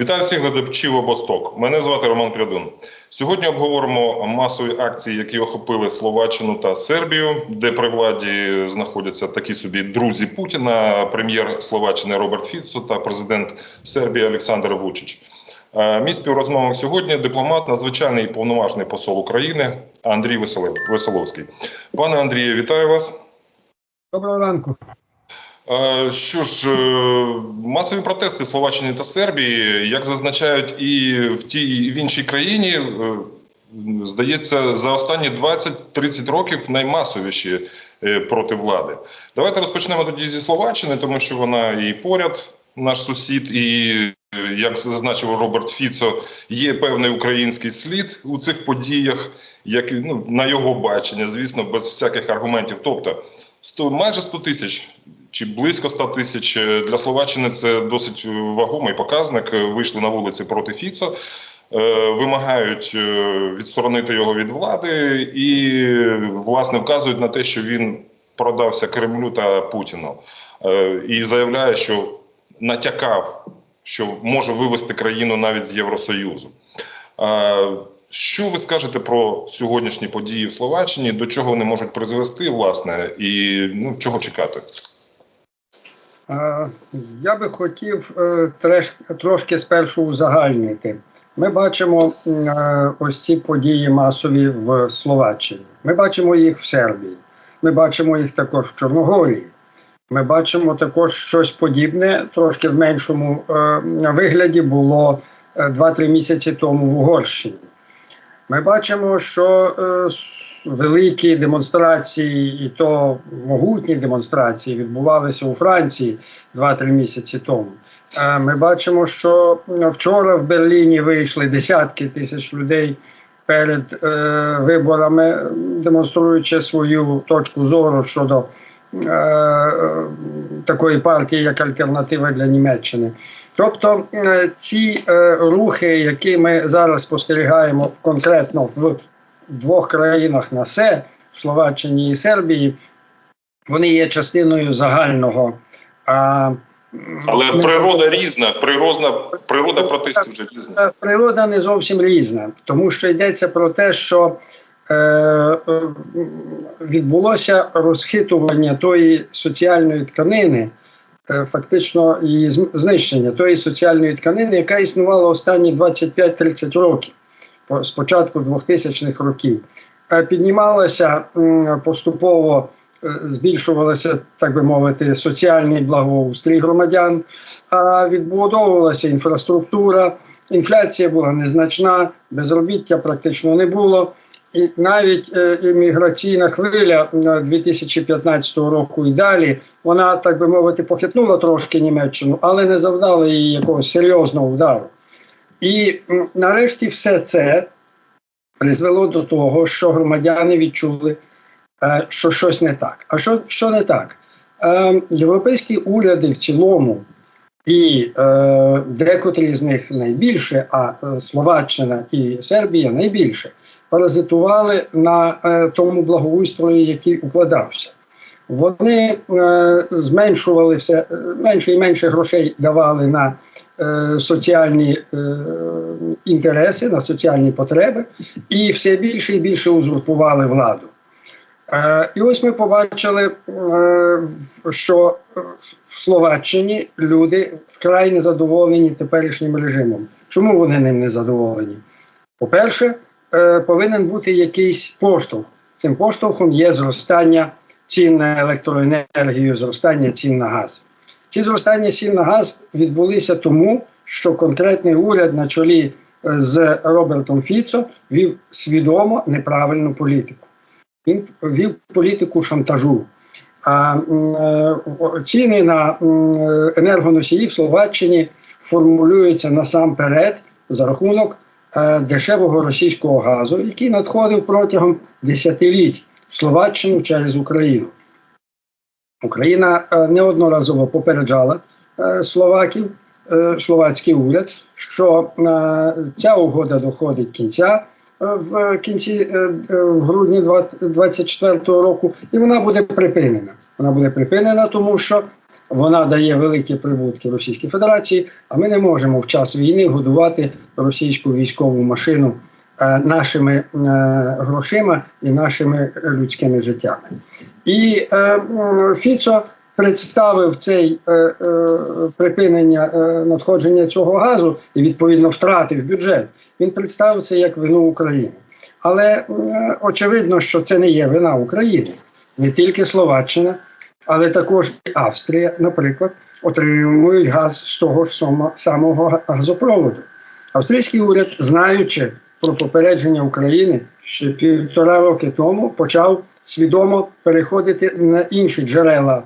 Вітаю всіх глядачів обосток. Мене звати Роман Прядун. Сьогодні обговоримо масові акції, які охопили Словаччину та Сербію, де при владі знаходяться такі собі друзі Путіна, прем'єр Словаччини Роберт Фіцо та президент Сербії Олександр Вучич. Е, Мій співрозмовник сьогодні дипломат, надзвичайний і повноважний посол України Андрій Веселовський. Пане Андрію, вітаю вас. Доброго ранку. Е, Що ж, е, масові протести в Словаччині та Сербії, як зазначають і в тій, і в іншій країні, е, здається, за останні 20-30 років наймасовіші проти влади. Давайте розпочнемо тоді зі Словаччини, тому що вона і поряд, наш сусід, і як зазначив Роберт Фіцо, є певний український слід у цих подіях, як ну, на його бачення, звісно, без всяких аргументів. Тобто 100, майже 100 тисяч чи близько 100 тисяч е, для Словаччини це досить е, вагомий показник. Е, Вийшли на вулиці проти Фіцо, вимагають відсторонити його від влади і власне вказують на те, що він продався Кремлю та Путіну і заявляє, що натякав, що може вивести країну навіть з Євросоюзу. Що ви скажете про сьогоднішні події в Словаччині? До чого вони можуть призвести, власне, і ну чого чекати? Е, Я би хотів е, трошки спершу узагальнити. Ми бачимо е, ось ці події масові в Словаччині. Ми бачимо їх в Сербії. Ми бачимо їх також в Чорногорії. Ми бачимо також щось подібне, трошки в меншому вигляді було е, 2-3 місяці тому в Угорщині. Ми бачимо, що е, великі демонстрації, і то могутні демонстрації відбувалися у Франції 2-3 місяці тому. Е, Ми бачимо, що вчора в Берліні вийшли десятки тисяч людей перед е, виборами, демонструючи свою точку зору щодо е, е, такої партії, як альтернатива для Німеччини. Тобто е, ці е, рухи, які ми зараз спостерігаємо в- конкретно в двох країнах на СЕ, в Словаччині і Сербії, вони є частиною загального. А, Але ми- природа різна, природа, природа протестів вже різна. Е, Природа не зовсім різна, тому що йдеться про те, що е, відбулося розхитування тої соціальної тканини, фактично її зм- знищення тої соціальної тканини, яка існувала останні 25-30 років, з початку 2000-х років. Е, Піднімалася поступово. е, Збільшувалося, так би мовити, соціальний благоустрій громадян, а відбудовувалася інфраструктура, інфляція була незначна, безробіття практично не було. І навіть е, імміграційна хвиля е, 2015 року і далі, вона, так би мовити, похитнула трошки Німеччину, але не завдала їй якогось серйозного удару. І нарешті все це призвело до того, що громадяни відчули, е, що щось не так. А що, що не так? Е, Європейські уряди в цілому і декотрі з них найбільше, а Словаччина і Сербія найбільше, паразитували на е, тому благоустрої, який укладався. Вони е, зменшували все, е, менше і менше грошей давали на е, соціальні е, інтереси, на соціальні потреби, і все більше і більше узурпували владу. Е, І ось ми побачили, е, що в Словаччині люди вкрай незадоволені теперішнім режимом. Чому вони ним не задоволені? По-перше, е, повинен бути якийсь поштовх. Цим поштовхом є зростання цін на електроенергію, зростання цін на газ. Ці зростання цін на газ відбулися тому, що конкретний уряд на чолі е, з Робертом Фіцо вів свідомо неправильну політику. Він вів політику шантажу. А е, ціни на енергоносії в Словаччині формулюються насамперед за рахунок дешевого російського газу, який надходив протягом десятиліть в Словаччину через Україну. Україна е, неодноразово попереджала е, словаків, е, словацький уряд, що е, ця угода доходить кінця е, в кінці е, е, в грудні 2024 року, і вона буде припинена. Вона буде припинена, тому що вона дає великі прибутки Російській Федерації, а ми не можемо в час війни годувати російську військову машину е, нашими е, грошима і нашими людськими життями. І е, Фіцо представив цей припинення надходження цього газу і відповідно втратив бюджет. Він представив це як вину України. Але очевидно, що це не є вина України, не тільки Словаччина, але також і Австрія, наприклад, отримують газ з того ж самого газопроводу. Австрійський уряд, знаючи про попередження України, ще півтора роки тому почав свідомо переходити на інші джерела е,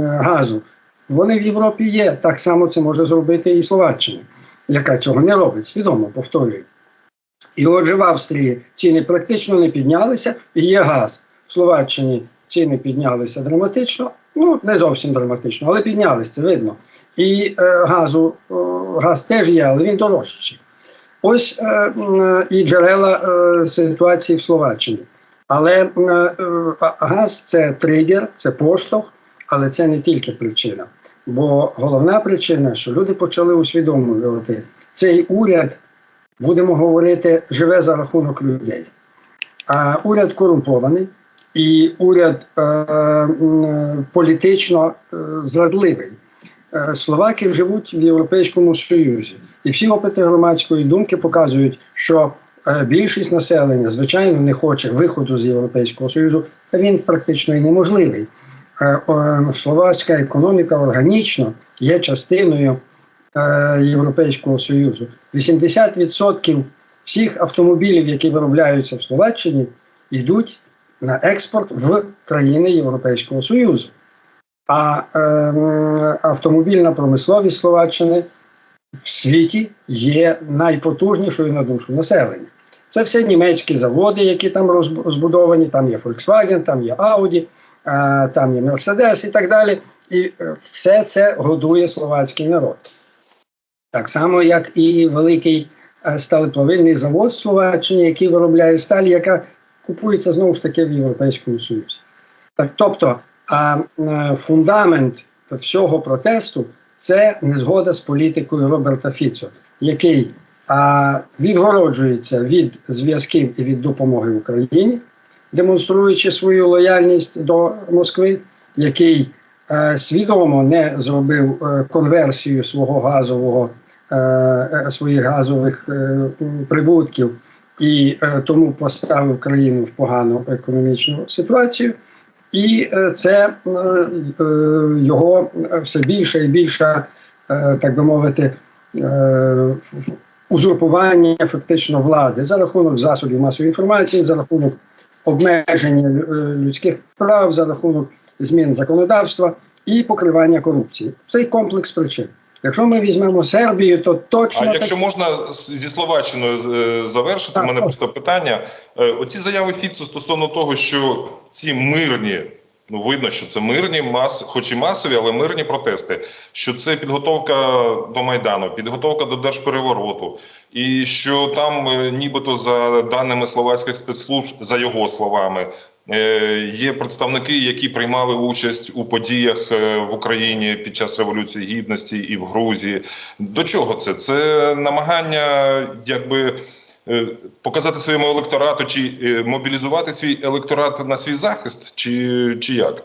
газу. Вони в Європі є. Так само це може зробити і Словаччина, яка цього не робить, свідомо повторюю. І отже, в Австрії ціни практично не піднялися, і є газ. В Словаччині ціни піднялися драматично, ну не зовсім драматично, але піднялися, це видно. І е, газу, е, газ теж є, але він дорожчий. Ось е, м, і джерела е, ситуації в Словаччині. Але е, е, газ це тригер, це поштовх, але це не тільки причина. Бо головна причина, що люди почали усвідомлювати, цей уряд, будемо говорити, живе за рахунок людей. А уряд корумпований, і уряд е, політично е, зрадливий. Е, Словаки живуть в Європейському Союзі, і всі опити громадської думки показують, що більшість населення, звичайно, не хоче виходу з Європейського Союзу, та він практично і неможливий. Словацька економіка органічно є частиною Європейського Союзу. 80% всіх автомобілів, які виробляються в Словаччині, йдуть на експорт в країни Європейського Союзу. А е, автомобільна промисловість Словаччини в світі є найпотужнішою на душу населення. Це все німецькі заводи, які там розбудовані. Там є Volkswagen, там є Audi, е, там є Mercedes і так далі. І е, все це годує словацький народ. Так само, як і великий е, сталеплавильний завод в Словаччині, який виробляє сталь, яка купується знову ж таки в Європейському Союзі. Так, тобто а, е, фундамент всього протесту це незгода з політикою Роберта Фіцо, який а, відгороджується від зв'язків і від допомоги Україні, демонструючи свою лояльність до Москви, який е, свідомо не зробив е, конверсію свого газового е, е, своїх газових прибутків і е, тому поставив країну в погану економічну ситуацію. І е, це е, е, його все більше і більше, е, так би мовити, е, узурпування фактично влади за рахунок засобів масової інформації, за рахунок обмеження е, людських прав, за рахунок змін законодавства і покривання корупції. Цей комплекс причин. Якщо ми візьмемо Сербію, то точно А якщо можна зі Словаччиною е, завершити, Так, у мене так. просто питання. Е, Оці заяви Фіцу стосовно того, що ці мирні, ну видно, що це мирні, мас, хоч і масові, але мирні протести, що це підготовка до Майдану, підготовка до держперевороту, і що там, е, нібито за даними словацьких спецслужб, за його словами, е, є представники, які приймали участь у подіях е, в Україні під час революції гідності і в Грузії. До чого це? Це намагання, якби. Е, Показати своєму електорату чи е, мобілізувати свій електорат на свій захист, чи, чи як?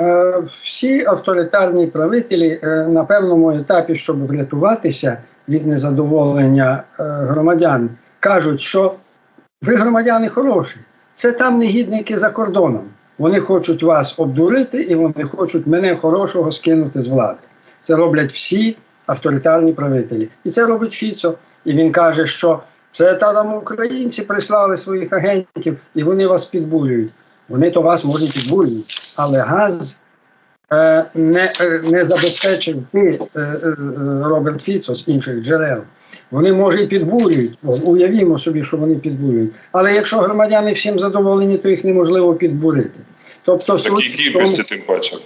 Е, Всі авторитарні правителі на певному етапі, щоб врятуватися від незадоволення громадян, кажуть, що ви громадяни хороші, це там негідники за кордоном. Вони хочуть вас обдурити і вони хочуть мене хорошого скинути з влади. Це роблять всі авторитарні правителі. І це робить Фіцо. І він каже, що це та там українці прислали своїх агентів і вони вас підбурюють. Вони то вас можуть підбурюють, але газ е, не, е, не забезпечив ти, е, е, Роберт Фіцо з інших джерел. Вони може і підбурюють. Уявімо собі, що вони підбурюють. Але якщо громадяни всім задоволені, то їх неможливо підбурити. Тобто суть в тому- кількості, тим паче.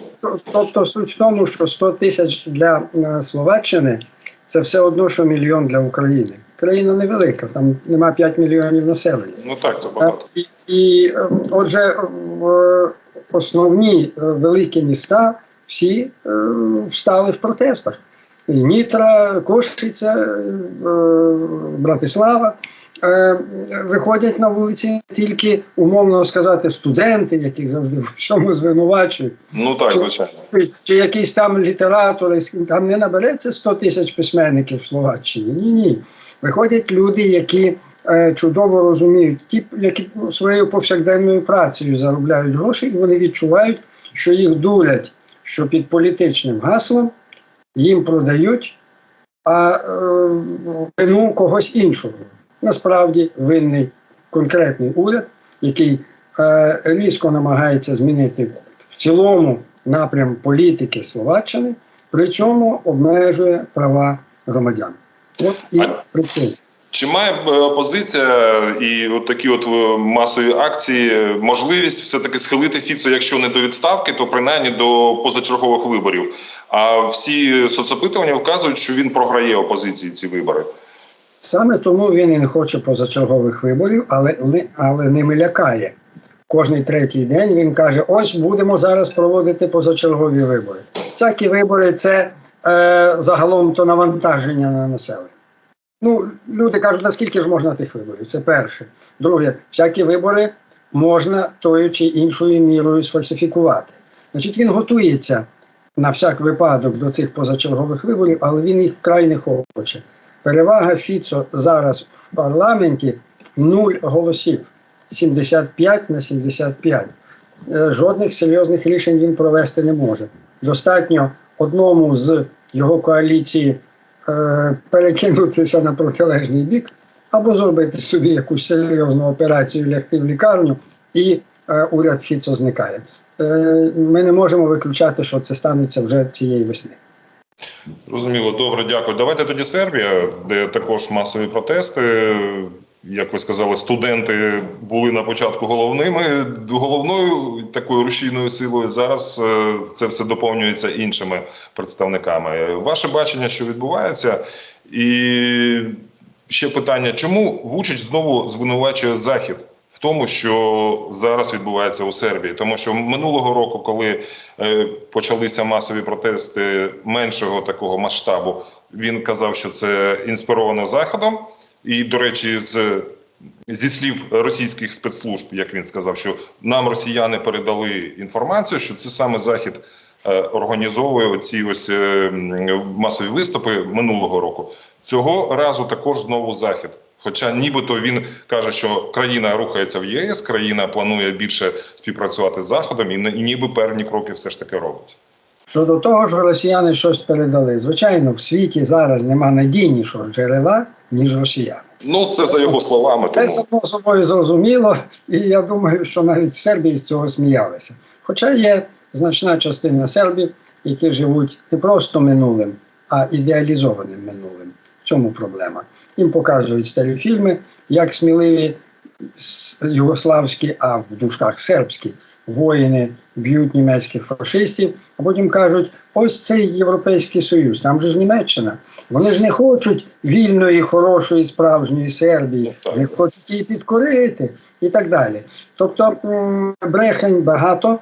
Тобто суть в тому, що 100 тисяч для е, Словаччини це все одно, що мільйон для України. Країна невелика, там нема 5 мільйонів населення. Ну так, це багато. І, і е, отже, в основні е, великі міста всі е, встали в протестах. І Нітра, Кошиця, е, Братислава е, виходять на вулиці тільки, умовно сказати, студенти, яких завжди в всьому звинувачують, Ну так, Чи- звичайно. чи якісь там літератори, там не набереться 100 тисяч письменників в Словаччині. Ні, ні. Виходять люди, які е, чудово розуміють, ті, які своєю повсякденною працею заробляють гроші, і вони відчувають, що їх дурять, що під політичним гаслом їм продають а е, вину когось іншого. Насправді винний конкретний уряд, який е, різко намагається змінити в цілому напрям політики Словаччини, причому обмежує права громадян. От і причина. Чи має е, опозиція і от такі от е, масові акції можливість все-таки схилити Фіцо, якщо не до відставки, то принаймні до позачергових виборів? А всі соцопитування вказують, що він програє опозиції ці вибори. Саме тому він і не хоче позачергових виборів, але, але ними лякає. Кожний третій день він каже: ось будемо зараз проводити позачергові вибори. Всякі вибори це е, загалом то навантаження на населення. Ну, люди кажуть, наскільки ж можна тих виборів? Це перше. Друге, всякі вибори можна тою чи іншою мірою сфальсифікувати. Значить, він готується на всяк випадок до цих позачергових виборів, але він їх вкрай не хоче. Перевага Фіцо зараз в парламенті нуль голосів 75 на 75. Е, Жодних серйозних рішень він провести не може. Достатньо одному з його коаліції е, перекинутися на протилежний бік або зробити собі якусь серйозну операцію, лягти в лікарню, і е, уряд Фіцо зникає. Е, ми не можемо виключати, що це станеться вже цієї весни. Розуміло, добре, дякую. Давайте тоді Сербія, де також масові протести. Як ви сказали, студенти були на початку головними головною такою рушійною силою. Зараз е, це все доповнюється іншими представниками. Ваше бачення, що відбувається, і ще питання: чому Вучич знову звинувачує Захід в тому, що зараз відбувається у Сербії? Тому що минулого року, коли е, почалися масові протести меншого такого масштабу, він казав, що це інспіровано Заходом. І, до речі, з зі слів російських спецслужб, як він сказав, що нам росіяни передали інформацію, що це саме захід е, організовує оці ось е, масові виступи минулого року. Цього разу також знову захід. Хоча нібито він каже, що країна рухається в ЄС, країна планує більше співпрацювати з заходом, і, ніби певні кроки все ж таки робить. Щодо того, що росіяни щось передали. Звичайно, в світі зараз нема надійнішого джерела, ніж росіяни. Ну це за його словами. Це само собою зрозуміло, і я думаю, що навіть в Сербії з цього сміялися. Хоча є значна частина сербів, які живуть не просто минулим, а ідеалізованим минулим. В цьому проблема. Їм показують старі фільми, як сміливі югославські, а в дужках сербські воїни б'ють німецьких фашистів, а потім кажуть: ось цей Європейський Союз, там же ж Німеччина. Вони ж не хочуть вільної, хорошої, справжньої Сербії, вони хочуть її підкорити і так далі. Тобто брехень багато,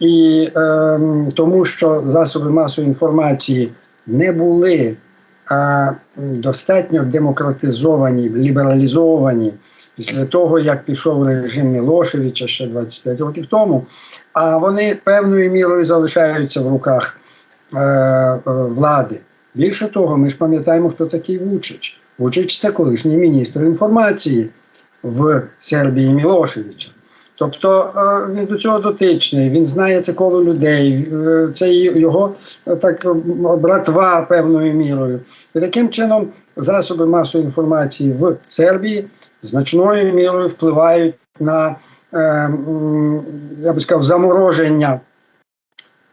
і ем, тому що засоби масової інформації не були а, достатньо демократизовані, лібералізовані після того, як пішов режим Мілошевича ще 25 років тому, а вони певною мірою залишаються в руках е, е, влади. Більше того, ми ж пам'ятаємо, хто такий Вучич. Вучич це колишній міністр інформації в Сербії Мілошевича. Тобто е, він до цього дотичний, він знає це коло людей, е, це його е, так братва певною мірою. І таким чином засоби масової інформації в Сербії значною мірою впливають на, е, я би сказав, замороження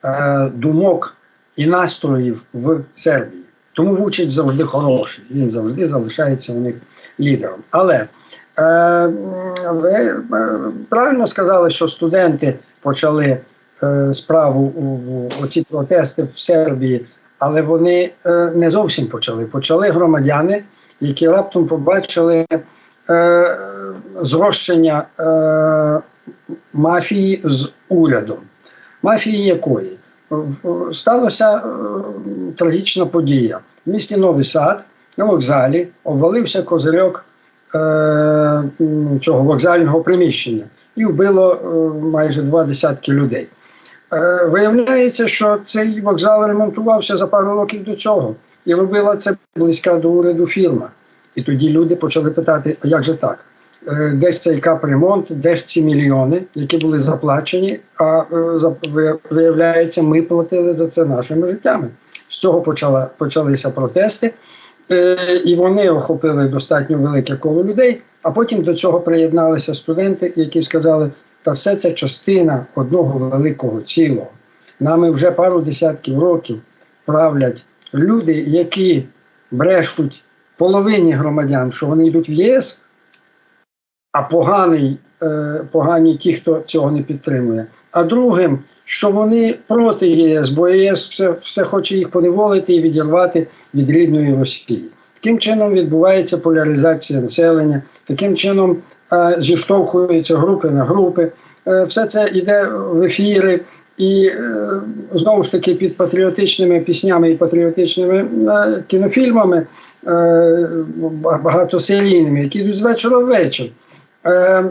е, думок і настроїв в Сербії. Тому Вучич завжди хороший, він завжди залишається у них лідером. Але е, ви е, правильно сказали, що студенти почали справу в оці протести в Сербії, але вони е, не зовсім почали. Почали громадяни, які раптом побачили е, зрощення е, мафії з урядом. Мафії якої? сталася е, трагічна подія. В місті Новий Сад на вокзалі обвалився козирьок е, цього вокзального приміщення і вбило е, майже два десятки людей. Е, виявляється, що цей вокзал ремонтувався за пару років до цього, і робила це близька до уряду фірма. І тоді люди почали питати: а як же так? Е, Де ж цей капремонт, де ж ці мільйони, які були заплачені? А е, виявляється, ми платили за це нашими життями. З цього почала, почалися протести, е, і вони охопили достатньо велике коло людей. А потім до цього приєдналися студенти, які сказали, та все це частина одного великого цілого. Нами вже пару десятків років правлять люди, які брешуть половині громадян, що вони йдуть в ЄС, а поганий, е, погані ті, хто цього не підтримує. А другим, що вони проти ЄС, бо ЄС все, все хоче їх поневолити і відірвати від рідної Росії. Таким чином відбувається поляризація населення, таким чином е, зіштовхуються групи на групи. Е, все це йде в ефіри. І е, знову ж таки під патріотичними піснями і патріотичними е, кінофільмами багатосерійними, які йдуть з вечора в вечір. Е, е,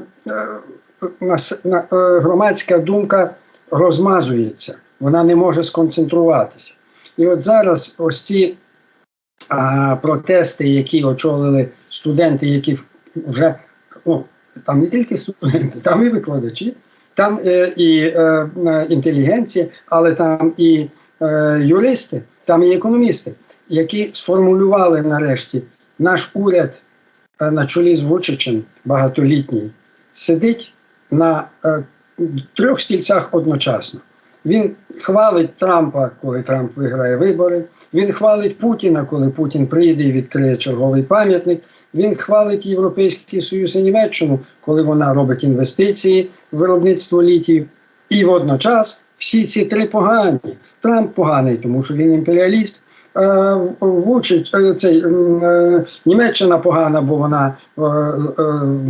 е, громадська думка розмазується, вона не може сконцентруватися. І от зараз ось ці протести, які очолили студенти, які вже ну, там не тільки студенти, там і викладачі, там е, і е, е, інтелігенція, але там і е, юристи, там і економісти, які сформулювали нарешті наш уряд е, на чолі з Вучичем багатолітній, сидить на е, трьох стільцях одночасно. Він хвалить Трампа, коли Трамп виграє вибори. Він хвалить Путіна, коли Путін прийде і відкриє черговий пам'ятник. Він хвалить Європейський Союз і Німеччину, коли вона робить інвестиції в виробництво літію. І водночас всі ці три погані. Трамп поганий, тому що він імперіаліст. Е, Вучить е, цей е, Німеччина погана, бо вона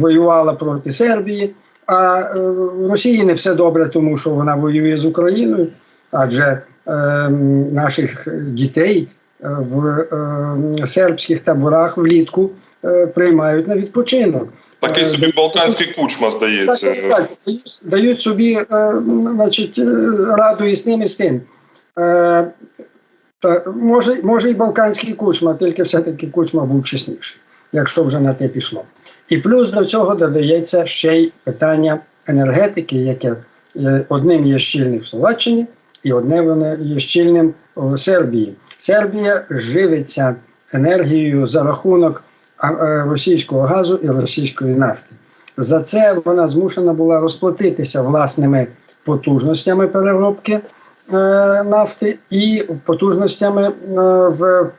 воювала проти Сербії. А в Росії не все добре, тому що вона воює з Україною, адже наших дітей в сербських таборах влітку приймають на відпочинок. Такий собі балканський кучма, Так, здається. так, так. Дають, собі значить, раду і з ним, і з тим. Та, може, може і балканський кучма, тільки все-таки кучма був чесніший, якщо вже на те пішло. І плюс до цього додається ще й питання енергетики, яке е, одним є щільним в Словаччині, і воно є щільним в Сербії. Сербія живиться енергією за рахунок е, російського газу і російської нафти. За це вона змушена була розплатитися власними потужностями переробки нафти і потужностями е, в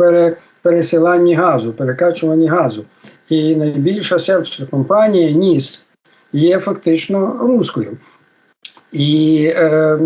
е, пересиланні газу, перекачуванні газу. І найбільша сербська компанія НІС є фактично руською. І е,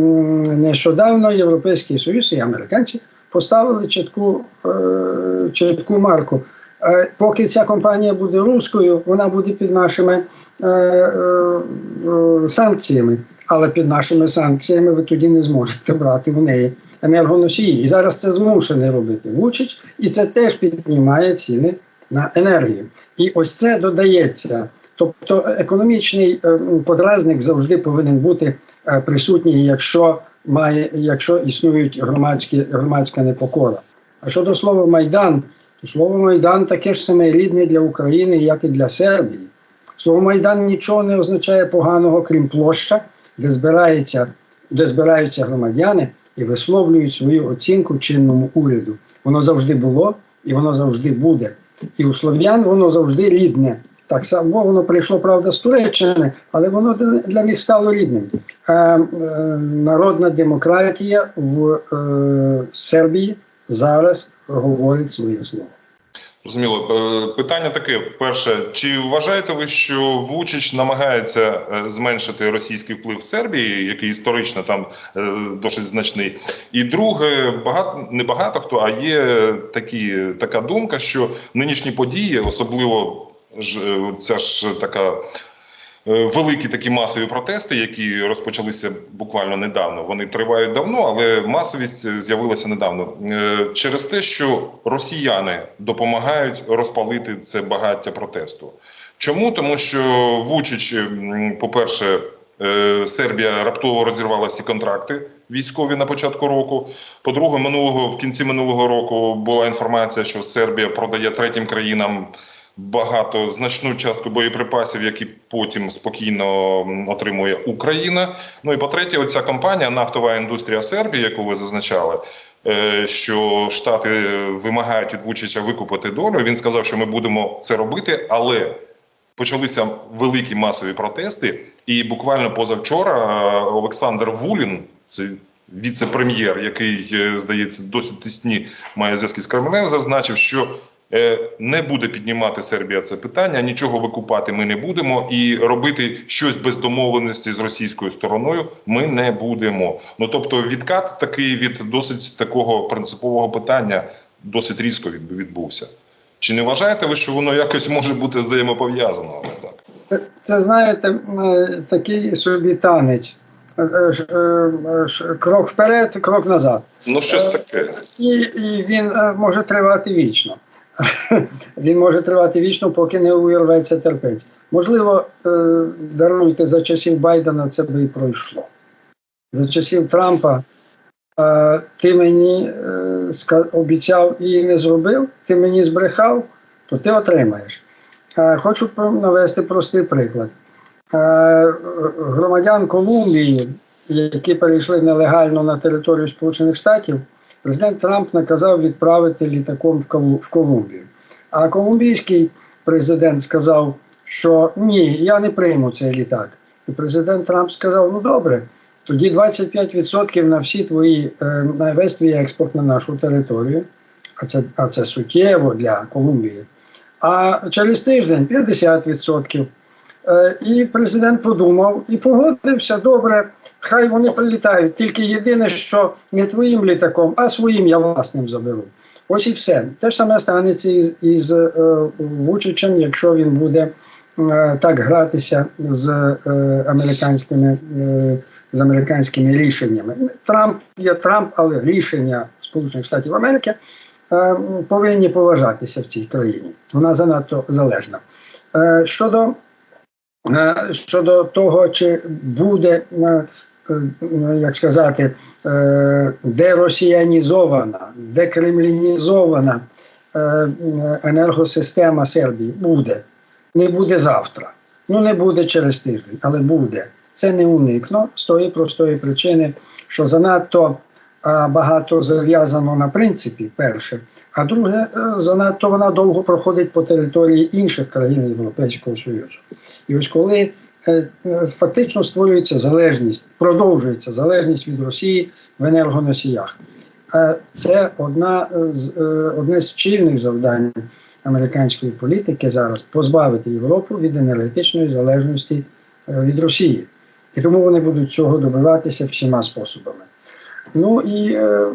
нещодавно Європейський Союз і американці поставили чітку, е, чітку марку. Е, поки ця компанія буде руською, вона буде під нашими е, е, е, санкціями. Але під нашими санкціями ви тоді не зможете брати в неї енергоносії. І зараз це змушений робити Вучич, і це теж піднімає ціни на енергію. І ось це додається. Тобто економічний е, подразник завжди повинен бути е, присутній, якщо має, якщо існують громадські громадська непокора. А щодо слова Майдан, то слово Майдан таке ж саме рідне для України, як і для Сербії. Слово Майдан нічого не означає поганого, крім площа, де збирається, де збираються громадяни і висловлюють свою оцінку чинному уряду. Воно завжди було і воно завжди буде. І у слов'ян воно завжди рідне. Так само воно прийшло, правда, з Туреччини, але воно для них стало рідним. Е, е, народна демократія в е, Сербії зараз говорить своє слово. Зрозуміло. Е, Питання таке: перше, чи вважаєте ви, що Вучич намагається е, зменшити російський вплив в Сербії, який історично там е, досить значний? І друге, багато не багато хто, а є такі така думка, що нинішні події, особливо ж ця ж така великі такі масові протести, які розпочалися буквально недавно. Вони тривають давно, але масовість з'явилася недавно Е, через те, що росіяни допомагають розпалити це багаття протесту. Чому? Тому що Вучич, по-перше, е, Сербія раптово розірвала всі контракти військові на початку року. По-друге, минулого в кінці минулого року була інформація, що Сербія продає третім країнам багато значну частку боєприпасів, які потім спокійно отримує Україна. Ну і по-третє, оця компанія нафтова індустрія Сербії, яку ви зазначали. е, Що Штати вимагають від Вучича викупити долю. Він сказав, що ми будемо це робити, але почалися великі масові протести. І буквально позавчора е, Олександр Вулін, це віце-прем'єр, який, е, здається, досить тісні має зв'язки з Кремлем, зазначив, що не буде піднімати Сербія це питання, нічого викупати ми не будемо, і робити щось без домовленості з російською стороною ми не будемо. Ну тобто, відкат такий від досить такого принципового питання досить різко відбувся. Чи не вважаєте ви, що воно якось може бути взаємопов'язано? Так. Це, знаєте, е, такий собі танець. Е, е, е, Крок вперед, крок назад. Ну, щось таке. І, і він е, може тривати вічно. Він може тривати вічно, поки не увірветься терпець. Можливо, е, даруйте за часів Байдена це би і пройшло. За часів Трампа е, ти мені е, обіцяв і не зробив, ти мені збрехав, то ти отримаєш. Е, Хочу навести простий приклад. Е, Громадян Колумбії, які перейшли нелегально на територію Сполучених Штатів, президент Трамп наказав відправити літаком в Колумбію. А колумбійський президент сказав, що ні, я не прийму цей літак. І президент Трамп сказав: ну добре, тоді 25% на всі твої е, на весь твій експорт на нашу територію, а це, а це суттєво для Колумбії. А через тиждень 50%. Е, І президент подумав і погодився, добре, хай вони прилітають. Тільки єдине, що не твоїм літаком, а своїм я власним заберу. Ось і все. Те ж саме станеться із, із е, Вучичем, якщо він буде е, так гратися з е, американськими, е, з американськими рішеннями. Трамп є Трамп, але рішення Сполучених Штатів Америки е, повинні поважатися в цій країні. Вона занадто залежна. Е, щодо щодо того, чи буде, е, е, як сказати, е, деросіянізована, декремлінізована е, енергосистема Сербії, буде. Не буде завтра. Ну, не буде через тиждень, але буде. Це не уникно з тої простої причини, що занадто багато зав'язано на принципі, перше. А друге, е, занадто вона довго проходить по території інших країн Європейського Союзу. І ось коли е, е, фактично створюється залежність, продовжується залежність від Росії в енергоносіях. Це одна з, одне з чільних завдань американської політики зараз позбавити Європу від енергетичної залежності від Росії. І тому вони будуть цього добиватися всіма способами. Ну і е,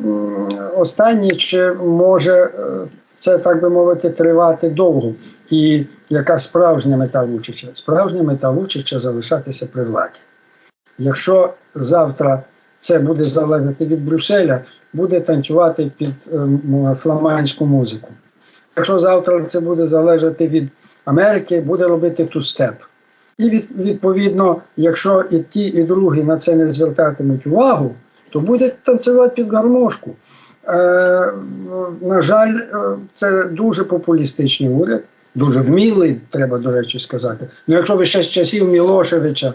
останнє, чи може е, це, так би мовити, тривати довго. І яка справжня мета Вучича? Справжня мета Вучича залишатися при владі. Якщо завтра це буде залежати від Брюсселя, буде танцювати під е, фламандську музику. Якщо завтра це буде залежати від Америки, буде робити ту-степ. І від, відповідно, якщо і ті, і другі на це не звертатимуть увагу, то буде танцювати під гармошку. Е, на жаль, е, це дуже популістичний уряд, дуже вмілий, треба, до речі, сказати. Ну, якщо ви ще з часів Мілошевича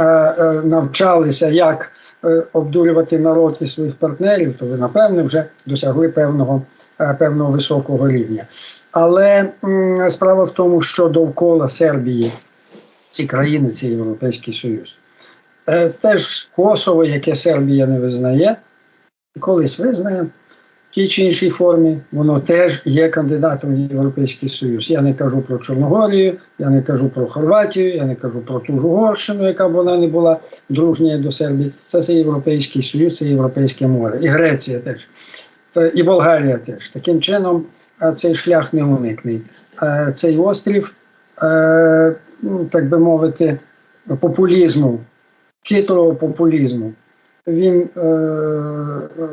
е, навчалися, як обдурювати народ і своїх партнерів, то ви, напевне, вже досягли певного, певного високого рівня. Але справа в тому, що довкола Сербії ці країни, це Європейський Союз. Е, Теж Косово, яке Сербія не визнає, колись визнає в тій чи іншій формі, воно теж є кандидатом в Європейський Союз. Я не кажу про Чорногорію, я не кажу про Хорватію, я не кажу про ту ж Угорщину, яка б вона не була дружньою до Сербії. Це, це Європейський Союз, це Європейське море. І Греція теж, і Болгарія теж. Таким чином, е, цей шлях не уникний. Е, Цей острів, ну, так би мовити, популізму, хитрого популізму, він е, е,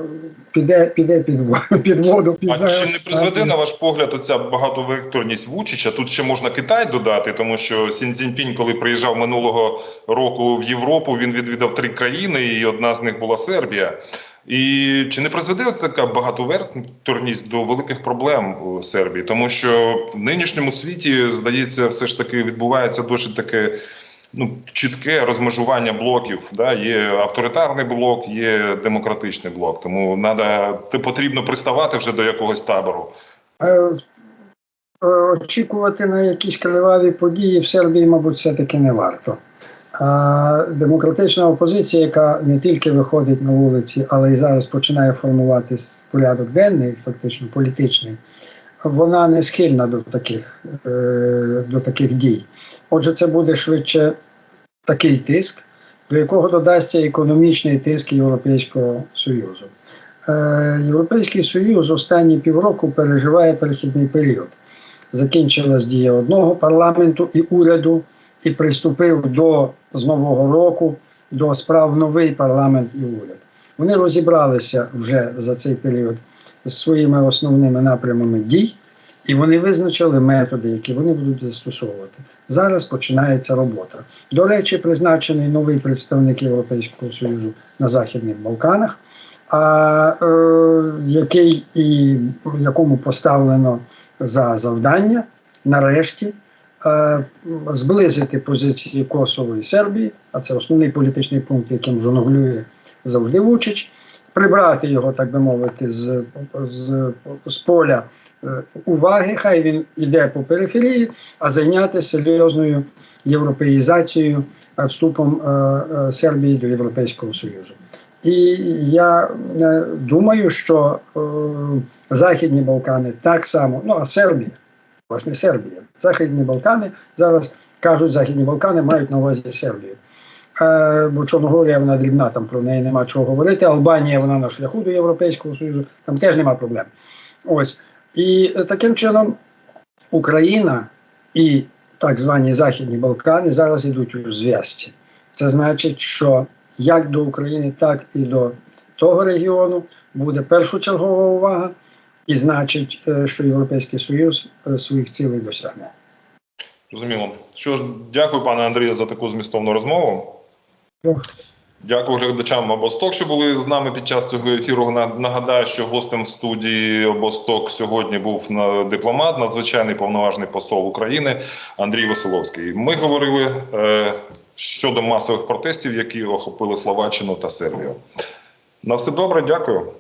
піде, піде під, під воду. Під А чи не призведе на ваш погляд оця багатовекторність Вучича? Тут ще можна Китай додати, тому що Сін Цзіньпінь, коли приїжджав минулого року в Європу, він відвідав три країни, і одна з них була Сербія. І чи не призведе така багатовекторність до великих проблем у Сербії? Тому що в нинішньому світі, здається, все ж таки відбувається досить таке ну, чітке розмежування блоків. Да? Є авторитарний блок, є демократичний блок. Тому надо, потрібно приставати вже до якогось табору. Е, е, Очікувати на якісь криваві події в Сербії, мабуть, все-таки не варто. Демократична опозиція, яка не тільки виходить на вулиці, але й зараз починає формуватись порядок денний, фактично політичний, вона не схильна до таких, е, до таких дій. Отже, це буде швидше такий тиск, до якого додасться економічний тиск Європейського Союзу. Е, Європейський Союз останні півроку переживає перехідний період. Закінчилась дія одного парламенту і уряду, і приступив до з нового року до справ новий парламент і уряд. Вони розібралися вже за цей період з своїми основними напрямами дій, і вони визначили методи, які вони будуть застосовувати. Зараз починається робота. До речі, призначений новий представник Європейського Союзу на Західних Балканах а, е, який і якому поставлено за завдання нарешті е, зблизити позиції Косово і Сербії, а це основний політичний пункт, яким жонглює завжди Вучич, прибрати його, так би мовити, з, з, з поля е, уваги. Хай він іде по периферії, а зайнятися серйозною європеїзацією, е, вступом е, Сербії до Європейського Союзу. І я думаю, що е, Західні Балкани так само, ну а Сербія, власне, Сербія, Західні Балкани зараз кажуть, Західні Балкани мають на увазі Сербію. Е, бо Чорногорія вона дрібна, там про неї нема чого говорити. Албанія вона на шляху до Європейського Союзу, там теж нема проблем. Ось. І е, таким чином Україна і так звані Західні Балкани зараз йдуть у зв'язці. Це значить, що як до України, так і до того регіону буде першочергова увага, і значить, е, що Європейський Союз своїх цілей досягне. Зрозуміло. Що ж, дякую, пане Андрію, за таку змістовну розмову. Дякую глядачам Обосток, що були з нами під час цього ефіру. Нагадаю, що гостем студії Обосток сьогодні був дипломат, надзвичайний повноважний посол України Андрій Василовський. Ми говорили е, щодо масових протестів, які охопили Словаччину та Сербію. На все добре, дякую.